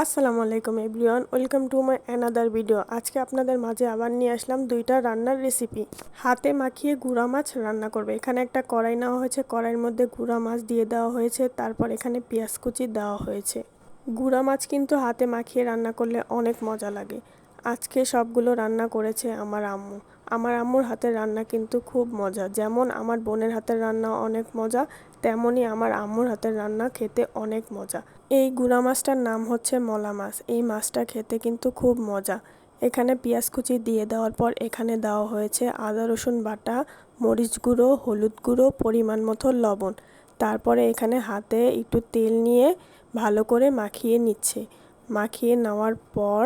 আসসালামু আলাইকুম everyone, welcome to my another video. আজকে আপনাদের মাঝে আবার নিয়ে আসলাম দুইটা রান্নার রেসিপি। হাতে মাখিয়ে গুঁড়া মাছ রান্না করবে। এখানে একটা কড়াই নেওয়া হয়েছে, কড়াইয়ের মধ্যে গুঁড়া মাছ দিয়ে দেওয়া হয়েছে, তারপর এখানে পেঁয়াজ কুচি দেওয়া হয়েছে। গুঁড়া মাছ কিন্তু হাতে মাখিয়ে রান্না করলে অনেক মজা লাগে। আজকে সবগুলো রান্না করেছে আমার আম্মু। আমার আম্মুর হাতের রান্না কিন্তু খুব মজা। যেমন আমার বোনের হাতের রান্না অনেক মজা তেমনই আমার আম্মুর হাতের রান্না খেতে অনেক মজা। এই গুঁড়া মাছটার নাম হচ্ছে মলা মাছ। এই মাছটা খেতে কিন্তু খুব মজা। এখানে পেঁয়াজ কুচি দিয়ে দেওয়ার পর এখানে দেওয়া হয়েছে আদা, রসুন বাটা, মরিচ গুঁড়ো, হলুদ গুঁড়ো, পরিমাণ মতো লবণ। তারপরে এখানে হাতে একটু তেল নিয়ে ভালো করে মাখিয়ে নিচ্ছে। মাখিয়ে নেওয়ার পর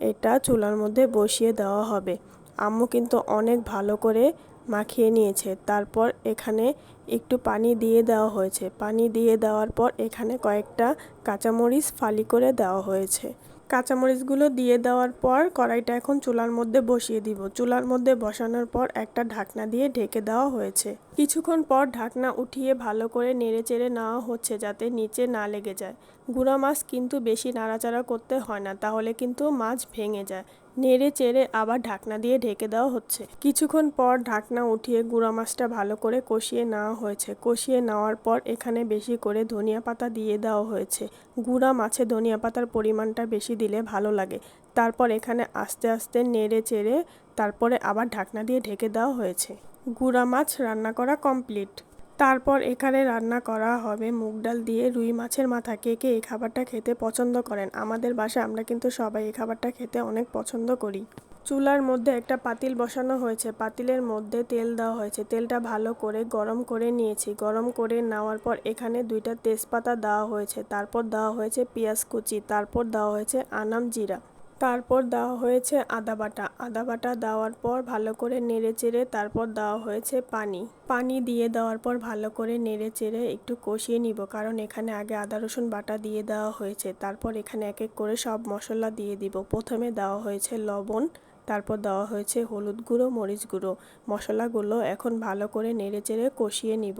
এটা চুলার মধ্যে বসিয়ে দেওয়া হবে। আম্মু কিন্তু অনেক ভালো করে মাখিয়ে নিয়েছে। তারপর এখানে একটু পানি দিয়ে দেওয়া হয়েছে। পানি দিয়ে দেওয়ার পর এখানে কয়েকটা কাঁচামরিচ ফালি করে দেওয়া হয়েছে। কাঁচামরিচগুলো দিয়ে দেওয়ার পর কড়াইটা এখন চুলার মধ্যে বসিয়ে দিব। চুলার মধ্যে বসানোর পর একটা ঢাকনা দিয়ে ঢেকে দেওয়া হয়েছে। কিছুক্ষণ পর ঢাকনা উঠিয়ে ভালো করে নেড়ে চেড়ে নেওয়া হচ্ছে যাতে নিচে না লেগে যায়। গুঁড়া মাছ কিন্তু বেশি নাড়াচাড়া করতে হয় না, তাহলে কিন্তু মাছ ভেঙে যায়। নেড়ে চেড়ে আবার ঢাকনা দিয়ে ঢেকে দেওয়া হচ্ছে। কিছুক্ষণ পর ঢাকনা উঠিয়ে গুঁড়া মাছটা ভালো করে কষিয়ে নেওয়া হয়েছে। কষিয়ে নেওয়ার পর এখানে বেশি করে ধনিয়া পাতা দিয়ে দেওয়া হয়েছে। গুঁড়া মাছে ধনিয়া পাতার পরিমাণটা বেশি দিলে ভালো লাগে। তারপর এখানে আস্তে আস্তে নেড়ে চেড়ে তারপরে আবার ঢাকনা দিয়ে ঢেকে দেওয়া হয়েছে। গুঁড়া মাছ রান্না করা কমপ্লিট। তারপর এখানে রান্না করা হবে মুগ ডাল দিয়ে রুই মাছের মাথা। কে কে এই খাবারটা খেতে পছন্দ করেন? আমাদের বাসায় আমরা কিন্তু সবাই এই খাবারটা খেতে অনেক পছন্দ করি। চুলার মধ্যে একটা পাতিল বসানো হয়েছে। পাতিলের মধ্যে তেল দেওয়া হয়েছে। তেলটা ভালো করে গরম করে নিয়েছি। গরম করে নেওয়ার পর এখানে দুইটা তেজপাতা দেওয়া হয়েছে। তারপর দেওয়া হয়েছে পেঁয়াজ কুচি। তারপর দেওয়া হয়েছে আনাম জিরা। তারপর দেওয়া হয়েছে আদা বাটা। আদা বাটা দেওয়ার পর ভালো করে নেড়ে চেড়ে তারপর দেওয়া হয়েছে পানি। পানি দিয়ে দেওয়ার পর ভালো করে নেড়ে চেড়ে একটু কষিয়ে নিব, কারণ এখানে আগে আদা, রসুন বাটা দিয়ে দেওয়া হয়েছে। তারপর এখানে এক এক করে সব মশলা দিয়ে দিব। প্রথমে দেওয়া হয়েছে লবণ তারপর দেওয়া হয়েছে হলুদ গুঁড়ো, মরিচ গুঁড়ো। মশলাগুলো এখন ভালো করে নেড়ে চেড়ে কষিয়ে নিব।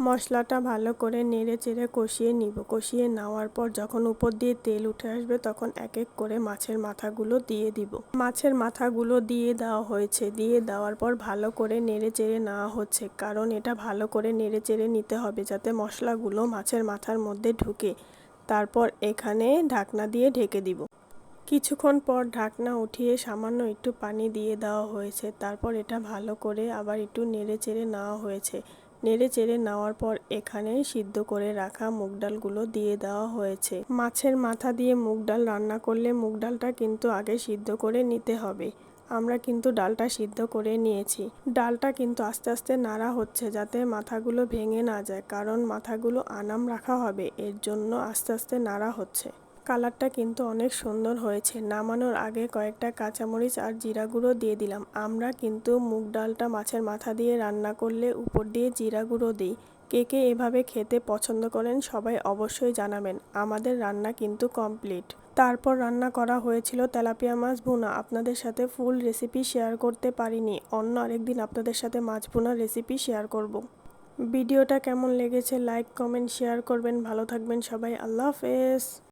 মশলাটা ভালো করে নেড়ে চেড়ে কষিয়ে নিব। কষিয়ে নেওয়ার পর যখন উপর দিয়ে তেল উঠে আসবে তখন এক এক করে মাছের মাথাগুলো দিয়ে দিব। মাছের মাথাগুলো দিয়ে দেওয়া হয়েছে। দিয়ে দেওয়ার পর ভালো করে নেড়ে চেড়ে নেওয়া হচ্ছে। কারণ এটা ভালো করে নেড়ে চেড়ে নিতে হবে যাতে মশলাগুলো মাছের মাথার মধ্যে ঢুকে। তারপর এখানে ঢাকনা দিয়ে ঢেকে দিব। কিছুক্ষণ পর ঢাকনা উঠিয়ে সামান্য একটু পানি দিয়ে দেওয়া হয়েছে। তারপর এটা ভালো করে আবার একটু নেড়ে চেড়ে নেওয়া হয়েছে। নেড়ে চেড়ে নেওয়ার পর এখানে সিদ্ধ করে রাখা মুগ ডালগুলো দিয়ে দেওয়া হয়েছে। মাছের মাথা দিয়ে মুগ ডাল রান্না করলে মুগ ডালটা কিন্তু আগে সিদ্ধ করে নিতে হবে। আমরা কিন্তু ডালটা সিদ্ধ করে নিয়েছি। ডালটা কিন্তু আস্তে আস্তে নাড়া হচ্ছে যাতে মাথাগুলো ভেঙে না যায়, কারণ মাথাগুলো আনাম রাখা হবে। এর জন্য আস্তে আস্তে নাড়া হচ্ছে। কালারটা কিন্তু অনেক সুন্দর হয়েছে। নামানোর আগে কয়েকটা কাঁচামরিচ আর জিরা গুঁড়ো দিয়ে দিলাম। আমরা কিন্তু মুগ ডালটা মাছের মাথা দিয়ে রান্না করলে উপর দিয়ে জিরা গুঁড়ো দিই। কে কে এভাবে খেতে পছন্দ করেন সবাই অবশ্যই জানাবেন। আমাদের রান্না কিন্তু কমপ্লিট। তারপর রান্না করা হয়েছিল তেলাপিয়া মাছ ভুনা। আপনাদের সাথে ফুল রেসিপি শেয়ার করতে পারিনি। অন্য আরেকদিন আপনাদের সাথে মাছ ভুনার রেসিপি শেয়ার করব। ভিডিওটা কেমন লেগেছে, লাইক, কমেন্ট, শেয়ার করবেন। ভালো থাকবেন সবাই। আল্লাহ হাফেজ।